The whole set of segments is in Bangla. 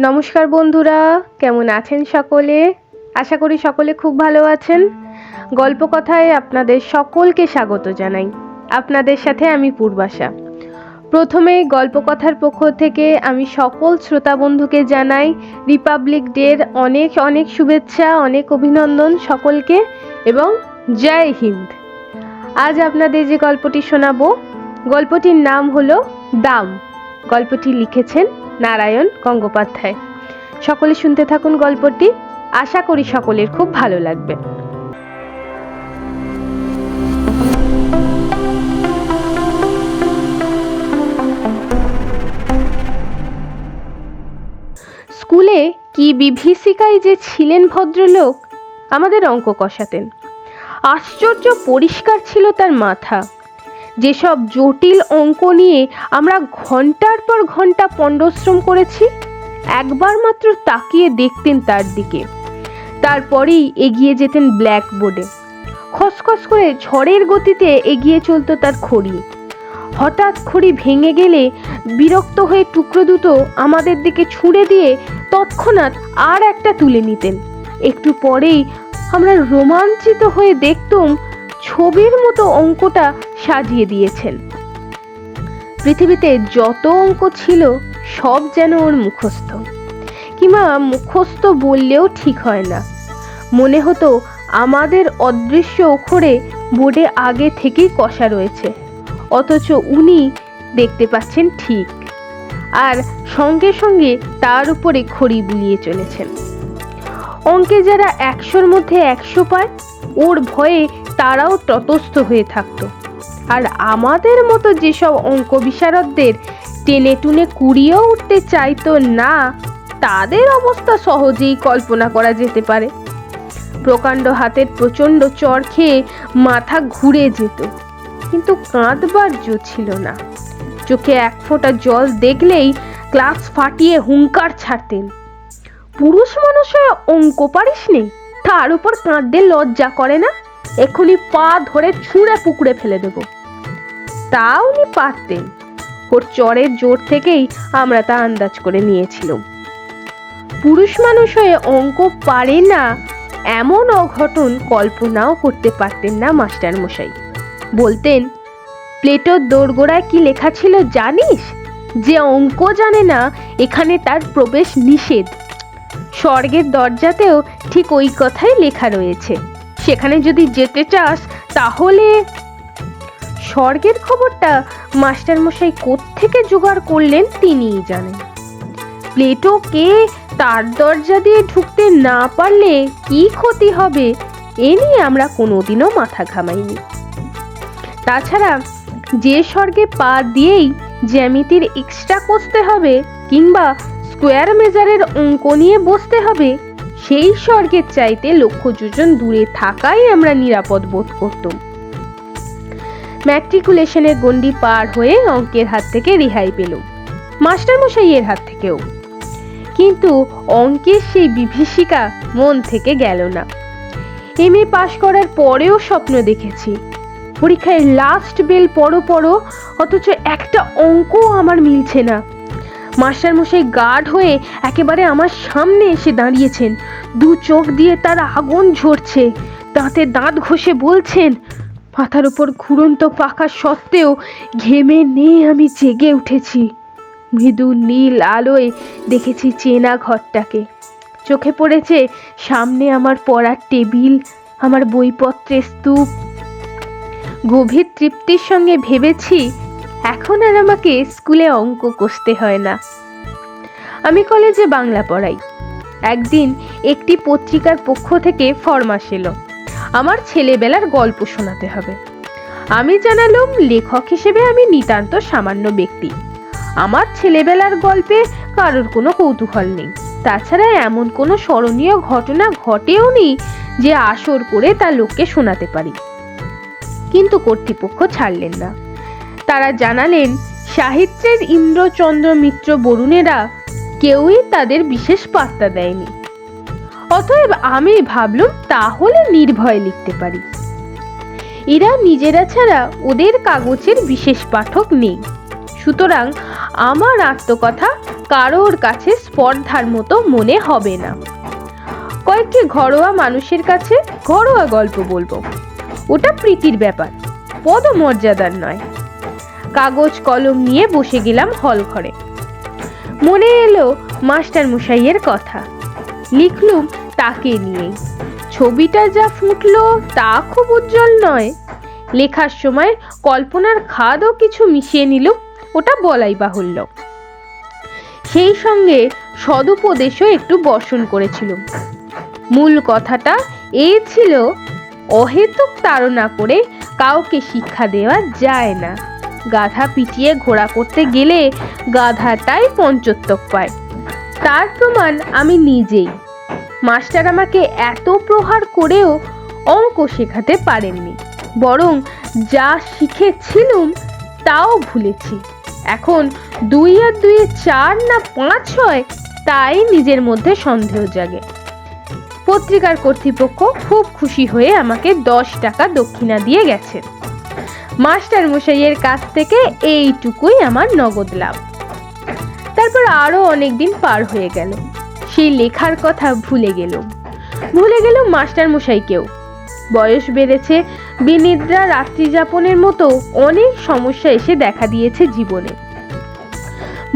নমস্কার বন্ধুরা, কেমন আছেন সকলে? আশা করি সকলে খুব ভালো আছেন। গল্প কথায় আপনাদের সকলকে স্বাগত জানাই। আপনাদের সাথে আমি পূর্বাশা। প্রথমেই গল্প কথার পক্ষ থেকে আমি সকল শ্রোতা বন্ধুকে জানাই, রিপাবলিক ডের অনেক অনেক শুভেচ্ছা, অনেক অভিনন্দন সকলকে এবং জয় হিন্দ। আজ আপনাদের যে গল্পটি শোনাবো, গল্পটির নাম হলো দাম। গল্পটি লিখেছেন নারায়ণ গঙ্গোপাধ্যায়। সকলে শুনতে থাকুন গল্পটি। আশা করি সকলের খুব ভালো লাগবে। স্কুলে কি বিভীষিকায় যে ছিলেন ভদ্রলোক, আমাদের অঙ্ক কষাতেন। আশ্চর্য পরিষ্কার ছিল তার মাথা। যেসব জটিল অঙ্ক নিয়ে আমরা ঘণ্টার পর ঘণ্টা পণ্ডশ্রম করেছি, একবার মাত্র তাকিয়ে দেখতেন তার দিকে। তারপরেই এগিয়ে যেতেন ব্ল্যাকবোর্ডে। খসখস করে ঝড়ের গতিতে এগিয়ে চলতো তার খড়ি। হঠাৎ খড়ি ভেঙে গেলে বিরক্ত হয়ে টুকরো দুটো আমাদের দিকে ছুঁড়ে দিয়ে তৎক্ষণাৎ আর একটা তুলে নিতেন। একটু পরেই আমরা রোমাঞ্চিত হয়ে দেখতুম ছবির মতো অঙ্কটা সাজিয়ে দিয়েছেন। পৃথিবীতে যত অঙ্ক ছিল, সব যেন ওর মুখস্থ। কিংবা মুখস্থ বললেও ঠিক হয় না। মনে হতো আমাদের অদৃশ্য অক্ষরে বোর্ডে আগে থেকেই কষা রয়েছে। অথচ উনি দেখতে পাচ্ছেন ঠিক। আর সঙ্গে সঙ্গে তার উপরে খড়ি বুলিয়ে চলেছেন। অঙ্কে যারা একশোর মধ্যে একশো পায়, ওর ভয়ে তারাও তটস্থ হয়ে থাকতো। আর আমাদের মতো যেসব অঙ্ক বিশারদদের টেনে টুনে কুড়িয়েও উঠতে চাইতো না, তাদের অবস্থা সহজেই কল্পনা করা যেতে পারে। প্রকাণ্ড হাতের প্রচণ্ড চর খেয়ে মাথা ঘুরে যেত, কিন্তু কাঁদবার জো ছিল না। চোখে এক ফোঁটা জল দেখলেই ক্লাস ফাটিয়ে হুঙ্কার ছাড়তেন। পুরুষ মানুষের অঙ্ক পারিস নে, তার উপর কাঁদতে লজ্জা করে না? এক্ষুনি পা ধরে ছুঁড়ে পুকুরে ফেলে দেব। তা উনি পারতেন। ওর চরের জোর থেকেই আমরা তা আন্দাজ করে নিয়েছিলাম। পুরুষ মানুষ হয়ে অঙ্ক পারে না, এমন অঘটন কল্পনাও করতে পারতেন না মাস্টার মশাই বলতেন, প্লেটোর দোরগোড়ায় কি লেখা ছিল জানিস? যে অঙ্ক জানে না, এখানে তার প্রবেশ নিষেধ। স্বর্গের দরজাতেও ঠিক ওই কথাই লেখা রয়েছে। সেখানে যদি যেতে চাস, তাহলে স্বর্গের খবরটা মাস্টারমশাই কোত্থেকে জোগাড় করলেন তিনিই জানেন। প্লেটোকে তার দরজা দিয়ে ঢুকতে না পারলে কি ক্ষতি হবে, এ নিয়ে আমরা কোনোদিনও মাথা ঘামাইনি। তাছাড়া যে স্বর্গে পা দিয়েই জ্যামিতির এক্সট্রা কষতে হবে কিংবা স্কোয়ার মেজারের অঙ্ক নিয়ে বসতে হবে সেই স্বর্গের চাইতে লক্ষ্য যোজন দূরে থাকাই আমরা নিরাপদ বোধ করতাম। ম্যাট্রিকুলেশনের গণ্ডি পার হয়ে অঙ্কের হাত থেকে রেহাই পেলুম, মাস্টারমশাইয়ের হাত থেকেও। কিন্তু অঙ্কের সেই বিভীষিকা মন থেকে গেল না। এম এ পাশ করার পরেও স্বপ্ন দেখেছি, পরীক্ষায় লাস্ট বেল পড়ো পড়ো, অথচ একটা অঙ্কও আমার মিলছে না। মাস্টারমশাই গার্ড হয়ে একেবারে আমার সামনে এসে দাঁড়িয়েছেন দু চোখ দিয়ে তার আগুন ঝরছে। দাঁতে দাঁত ঘষে বলছেন, মাথার উপর ঘুরন্ত পাখা সত্ত্বেও ঘেমে নিয়ে আমি জেগে উঠেছি। মৃদু নীল আলোয় দেখেছি চেনা ঘরটাকে। চোখে পড়েছে সামনে আমার পড়ার টেবিল, আমার বইপত্রের স্তূপ। গভীর তৃপ্তির সঙ্গে ভেবেছি, এখন আর আমাকে স্কুলে অঙ্ক কষতে হয় না। আমি কলেজে বাংলা পড়াই। একদিন একটি পত্রিকার পক্ষ থেকে ফরমাস এলো আমার ছেলেবেলার গল্প শোনাতে হবে। আমি জানালাম, লেখক হিসেবে আমি নিতান্ত সামান্য ব্যক্তি। আমার ছেলেবেলার গল্পে কারোর কোনো কৌতূহল নেই। তাছাড়া এমন কোনো স্মরণীয় ঘটনা ঘটেও নি যে আসর করে তা লোককে শোনাতে পারি। কিন্তু কর্তৃপক্ষ ছাড়লেন না। তারা জানালেন, সাহিত্যের ইন্দ্রচন্দ্র মিত্র বরুণেরা কেউই তাদের বিশেষ পাত্তা দেয়নি। অতএব আমি ভাবলুম তাহলে নির্ভয়ে লিখতে পারি। এরা নিজেরা ছাড়া ওদের কাগজের বিশেষ পাঠক নেই। সুতরাং আমার আত্মকথা কারোর কাছে স্পর্ধার মতো মনে হবে না। কয়েকটি ঘরোয়া মানুষের কাছে ঘরোয়া গল্প বলব। ওটা প্রীতির ব্যাপার, পদমর্যাদার নয়। কাগজ কলম নিয়ে বসে গেলাম হল ঘরে। মনে এলো মাস্টার মশাইয়ের কথা। লিখলুম তাকে নিয়ে। ছবিটা যা ফুটলো তা খুব উজ্জ্বল নয়। লেখার সময় কল্পনার খাদও কিছু মিশিয়ে নিল, ওটা বলাই বাহুল্য। সেই সঙ্গে সদুপদেশও একটু বর্ষণ করেছিলাম মূল কথাটা এ ছিল, অহেতুক তাড়না করে কাউকে শিক্ষা দেওয়া যায় না। গাধা পিটিয়ে ঘোড়া করতে গেলে গাধাটাই পঞ্চত্বক পায়। তার প্রমাণ আমি নিজেই। মাস্টার আমাকে এত প্রহার করেও অঙ্ক শেখাতে পারেননি। বরং যা শিখেছিলুম তাও ভুলেছি। এখন দুই আর দুই চার না পাঁচ হয় তাই নিজের মধ্যে সন্দেহ জাগে। পত্রিকার কর্তৃপক্ষ খুব খুশি হয়ে আমাকে দশ টাকা দক্ষিণা দিয়ে গেছেন মাস্টার মশাইয়ের কাছ থেকে এইটুকুই আমার নগদ লাভ। তারপর আরও অনেক দিন পার হয়ে গেল। সেই লেখার কথা ভুলে গেল। ভুলে গেল মাস্টার মশাইকেও। বয়স বেড়েছে, বিনিদ্রা রাত্রি যাপনের মতো অনেক সমস্যা এসে দেখা দিয়েছে জীবনে।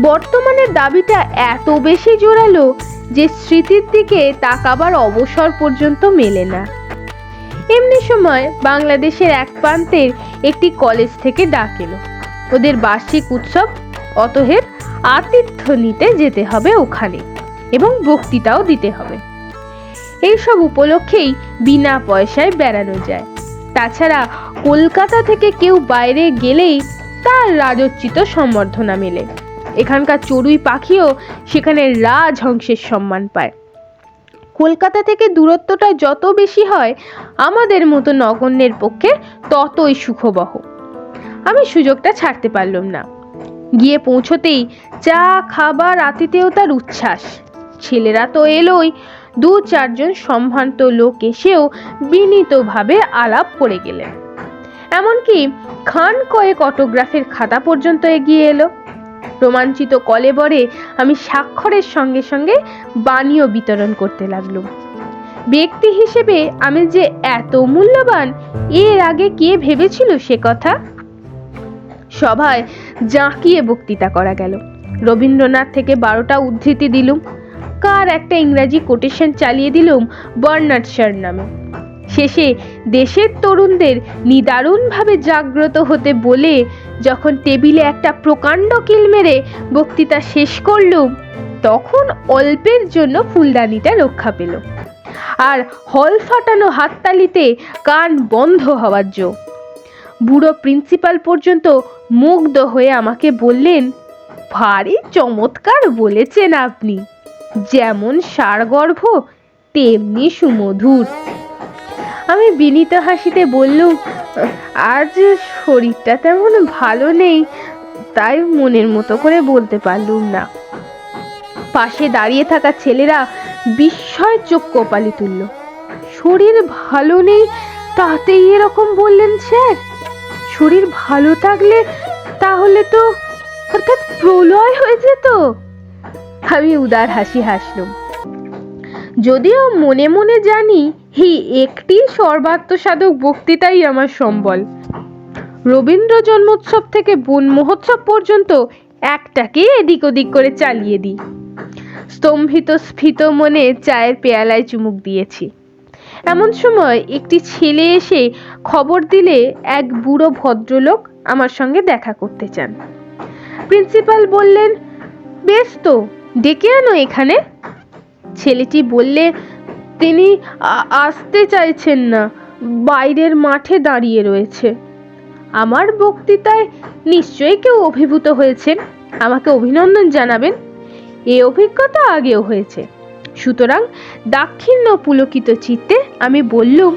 বর্তমানে দাবিটা এত বেশি জোরালো যে স্মৃতির দিকে তাকাবার অবসর পর্যন্ত মেলে না। এমনি সময় বাংলাদেশের এক প্রান্তের একটি কলেজ থেকে ডাক এলো। ওদের বার্ষিক উৎসব অতহের আতিথ্য নিতে যেতে হবে ওখানে এবং বক্তৃতাও দিতে হবে। এইসব উপলক্ষেই বিনা পয়সায় বেড়ানো যায়। তাছাড়া কলকাতা থেকে কেউ বাইরে গেলেই তার রাজোচিত সম্বর্ধনা মেলে। এখানকার চড়ুই পাখিও সেখানে রাজহংসের সম্মান পায়। কলকাতা থেকে দূরত্বটা যত বেশি হয়, আমাদের মতো নগণ্যের পক্ষে ততই সুখবহ। আমি সুযোগটা ছাড়তে পারলাম না। গিয়ে পৌঁছতেই চা, খাবার আতিথেয়তার উচ্ছ্বাস। ছেলেরা তো এলোই। দু চারজন সম্ভ্রান্ত লোক এসেও বিনীতভাবে আলাপ করে গেলেন। এমনকি খান কয়েক অটোগ্রাফের খাতা পর্যন্ত এগিয়ে এলো। রোমাঞ্চিত কলেবরে আমি স্বাক্ষরের সঙ্গে সঙ্গে বাণীও বিতরণ করতে লাগলুম। ব্যক্তি হিসেবে আমি যে এত মূল্যবান, এর আগে কে ভেবেছিল সে কথা? সভায় জাঁকিয়ে বক্তৃতা করা গেল। রবীন্দ্রনাথ থেকে বারোটা উদ্ধৃতি দিলুম। কার একটা ইংরাজি কোটেশন চালিয়ে দিলুম বার্নার্ড নামে। শেষে দেশের তরুণদের নিদারুণভাবে জাগ্রত হতে বলে যখন টেবিলে একটা প্রকাণ্ড কিল মেরে বক্তৃতা শেষ করলুম তখন অল্পের জন্য ফুলদানিটা রক্ষা পেল। আর হল ফাটানো হাততালিতে কান বন্ধ হওয়ার জো। বুড়ো প্রিন্সিপাল পর্যন্ত মুগ্ধ হয়ে আমাকে বললেন, ভারী চমৎকার বলেছেন আপনি। যেমন সারগর্ভ, তেমনি সুমধুর। আমি বিনীত হাসিতে বললুম আজ শরীরটা তেমন ভালো নেই, তাই মনের মতো করে বলতে পারলুম না। পাশে দাঁড়িয়ে থাকা ছেলেরা বিস্ময় চোখ কপালে তুলল। শরীর ভালো নেই, তাতেই এরকম বললেন স্যার? শরীর ভালো থাকলে তাহলে তো অর্থাৎ প্রলয় হয়ে যেত? আমি উদার হাসি হাসলুম। যদিও মনে মনে জানি এই একটি সর্বাত্মসাধক বক্তৃতাই আমার সম্বল। রবীন্দ্র জন্মোৎসব থেকে বন মহোৎসব পর্যন্ত একটাকে এদিক ওদিক করে চালিয়ে দিই। স্তম্ভিত স্ফীত মনে চায়ের পেয়ালায় চুমুক দিয়েছি। এমন সময় একটি ছেলে এসে খবর দিলে এক বুড়ো ভদ্রলোক আমার সঙ্গে দেখা করতে চান। প্রিন্সিপাল বললেন, বেশ তো, ডেকে আনো এখানে। ছেলেটি বললে তিনি আসতে চাইছেন না, বাইরের মাঠে দাঁড়িয়ে রয়েছে। আমার বক্তৃতায় নিশ্চয়ই কেউ অভিভূত হয়েছেন, আমাকে অভিনন্দন জানাবেন। এ অভিজ্ঞতা আগেও হয়েছে। সুতরাং দাক্ষিণ্য পুলকিত চিত্তে আমি বললুম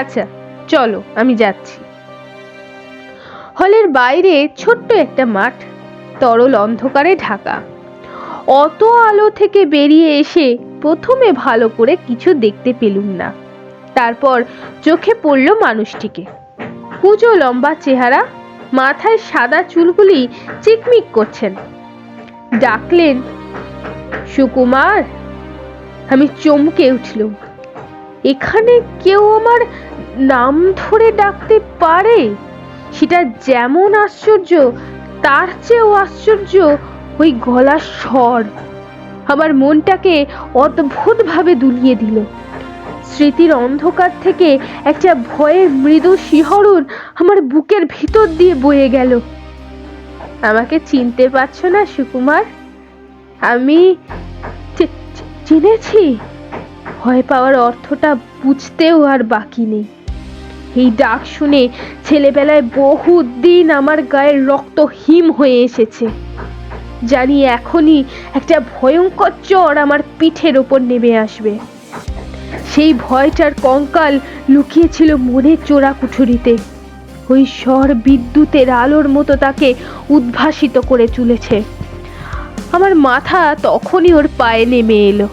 আচ্ছা চলো, আমি যাচ্ছি। হলের বাইরে ছোট্ট একটা মাঠ, তরল অন্ধকারে ঢাকা। অত আলো থেকে বেরিয়ে এসে প্রথমে ভালো করে কিছু দেখতে পেলুম না। তারপর চোখে পড়ল মানুষটিকে। কুচো লম্বা চেহারা, মাথায় সাদা চুলগুলি চিকমিক করছেন। ডাকলেন, সুকুমার, আমি চমকে উঠলুম। এখানে কেউ আমার নাম ধরে ডাকতে পারে? সেটা যেমন আশ্চর্য, তার চেয়েও আশ্চর্য ওই গলার স্বর আমার মনটাকে অদ্ভুতভাবে দুলিয়ে দিল। স্মৃতির অন্ধকার থেকে একটা ভয়ের মৃদু শিহরণ আমার বুকের ভিতর দিয়ে বয়ে গেল। আমাকে চিনতে পারছ না, সুকুমার? আমি চিনেছি। ভয় পাওয়ার অর্থটা বুঝতেও আর বাকি নেই। এই ডাক শুনে ছেলেবেলায় বহু দিন আমার গায়ের রক্ত হিম হয়ে এসেছে। জানি এখনই একটা ভয়ঙ্কর চর আমার পিঠের ওপর নেমে আসবে। সেই ভয়টার কঙ্কাল লুকিয়েছিল মনের চোরা কুঠুরিতে। ওই স্বর বিদ্যুতের আলোর মতো তাকে উদ্ভাসিত করে চলেছে আমার মাথা তখনই ওর পায়ে নেমে এলো।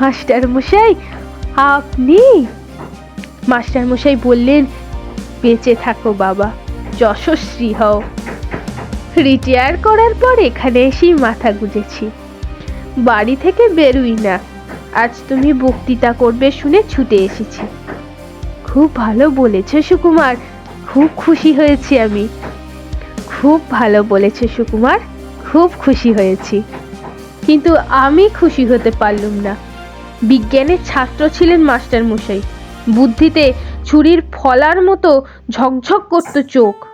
মাস্টার মশাই, আপনি? মাস্টার মশাই বললেন, বেঁচে থাকো বাবা, যশস্বী হও। রিটায়ার করার পর এখানে এসেই মাথা গুজেছি। বাড়ি থেকে বেরুই না। আজ তুমি বক্তৃতা করবে শুনে ছুটে এসেছি। খুব ভালো বলেছ সুকুমার। খুব খুশি হয়েছি আমি। খুব ভালো বলেছ সুকুমার। খুব খুশি হয়েছি। কিন্তু আমি খুশি হতে পারলুম না। বিজ্ঞানের ছাত্র ছিলেন মাস্টার মশাই বুদ্ধিতে ছুরির ফলার মতো ঝকঝক করত চোখ।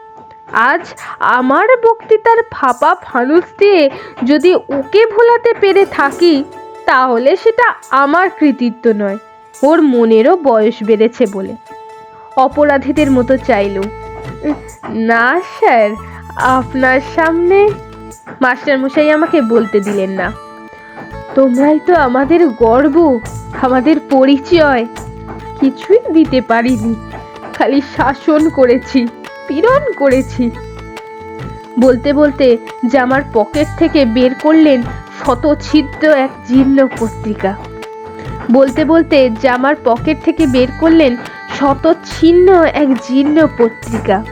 আজ আমার বক্তৃতার ফাঁপা ফানুস দিয়ে যদি ওকে ভোলাতে পেরে থাকি তাহলে সেটা আমার কৃতিত্ব নয় ওর মনেরও বয়স বেড়েছে বলে। অপরাধীদের মতো চাইলুম। "উম, না স্যার আপনার সামনে মাস্টারমশাই আমাকে বলতে দিলেন না। তোমরাই তো আমাদের গর্ব আমাদের পরিচয়। কিছুই দিতে পারিনি খালি শাসন করেছি। পীড়ন করেছি। বলতে বলতে জামার পকেট থেকে বের করলেন শত ছিদ্র এক জীর্ণ পত্রিকা। বলতে বলতে জামার পকেট থেকে বের করলেন শত ছিন্ন এক জীর্ণ পত্রিকা।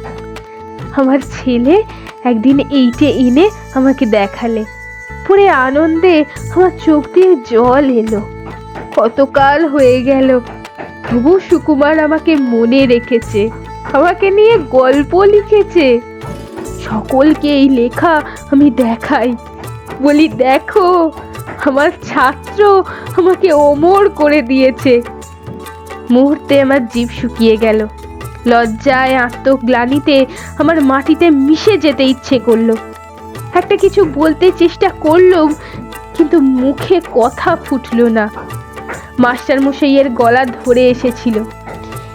আমার ছেলে একদিন এইটে এনে আমাকে দেখালে। পরে আনন্দে আমার চোখ দিয়ে জল এলো। কতকাল হয়ে গেল। তবু সুকুমার আমাকে মনে রেখেছে। আমাকে নিয়ে গল্প লিখেছে। সকলকে এই লেখা আমি দেখাই। বলি, দেখো, আমার ছাত্র আমাকে অমর করে দিয়েছে। মুহূর্তে আমার জীব শুকিয়ে গেল। লজ্জায়, আত্মগ্লানিতে আমার মাটিতে মিশে যেতে ইচ্ছে করল। একটা কিছু বলতে চেষ্টা করলুম কিন্তু মুখে কথা ফুটলো না। মাস্টার মশাইয়ের গলা ধরে এসেছিল।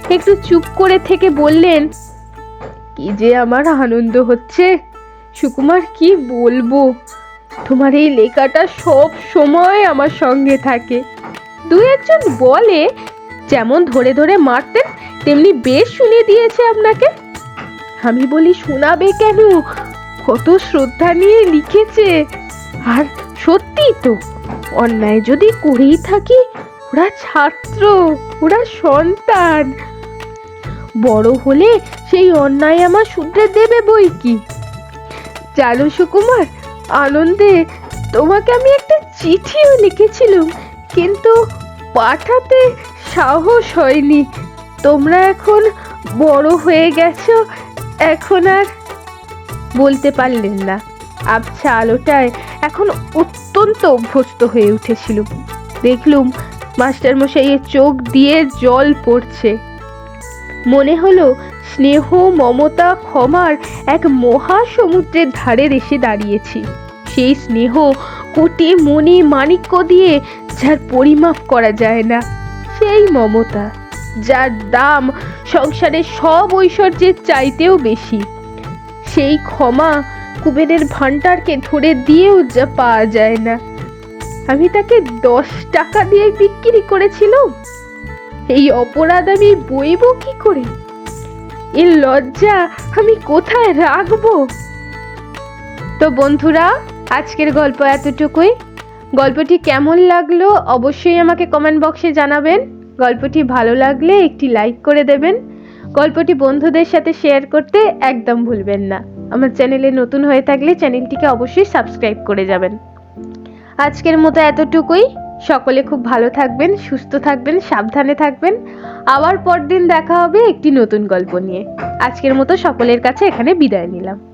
একটু চুপ করে থেকে বললেন, কি যে আমার আনন্দ হচ্ছে। সুকুমার, কি বলব? তোমার এই লেখাটা সব সময় আমার সঙ্গে থাকে। দু একজন বলে, যেমন ধরে ধরে মারতেন, তেমনি বেশ শুনিয়ে দিয়েছে আপনাকে। আমি বলি, শোনাবে কেন? কত শ্রদ্ধা নিয়ে লিখেছে। আর সত্যি তো, অন্যায় যদি করেই থাকি ওরা ছাত্র, ওরা সন্তান। বড় হলে সেই অন্যায় আমার শুধরে দেবে বই কি? জানো সুকুমার, আনন্দে তোমাকে আমি একটা চিঠিও লিখেছিলাম, কিন্তু পাঠাতে সাহস হয়নি। তোমরা এখন বড় হয়ে গেছো, এখন আর বলতে পারলেন না। আবছা আলোটায় এখন অত্যন্ত অভ্যস্ত হয়ে উঠেছিল দেখলুম মাস্টার মশাইয়ের চোখ দিয়ে জল পড়ছে। মনে হলো স্নেহ, মমতা, ক্ষমার এক মহা সমুদ্রের ধারে এসে দাঁড়িয়েছি। সেই স্নেহ কোটি মণি মাণিক্য দিয়ে যার পরিমাপ করা যায় না, সেই মমতা, যার দাম সংসারের সব ঐশ্বর্যের চাইতেও বেশি। সেই ক্ষমা কুবেরের ভান্ডারকে ধরে দিয়েও যা পাওয়া যায় না। আমি তাকে দশ টাকা দিয়ে বিক্রি করেছিলাম এই অপরাধ আমি বইব কি করে? এর লজ্জা আমি কোথায় রাখব? তো বন্ধুরা, আজকের গল্প এতটুকুই। গল্পটি কেমন লাগল অবশ্যই আমাকে কমেন্ট বক্সে জানাবেন। গল্পটি ভালো লাগলে একটি লাইক করে দেবেন। গল্পটি বন্ধুদের সাথে শেয়ার করতে একদম ভুলবেন না। আমার চ্যানেলে নতুন হয়ে থাকলে চ্যানেলটিকে অবশ্যই সাবস্ক্রাইব করে যাবেন। আজকের মতো এতটুকুই। সকলে খুব ভালো থাকবেন, সুস্থ থাকবেন, সাবধানে থাকবেন। আবার পরদিন দেখা হবে একটি নতুন গল্প নিয়ে। আজকের মতো সকলের কাছে এখানে বিদায় নিলাম।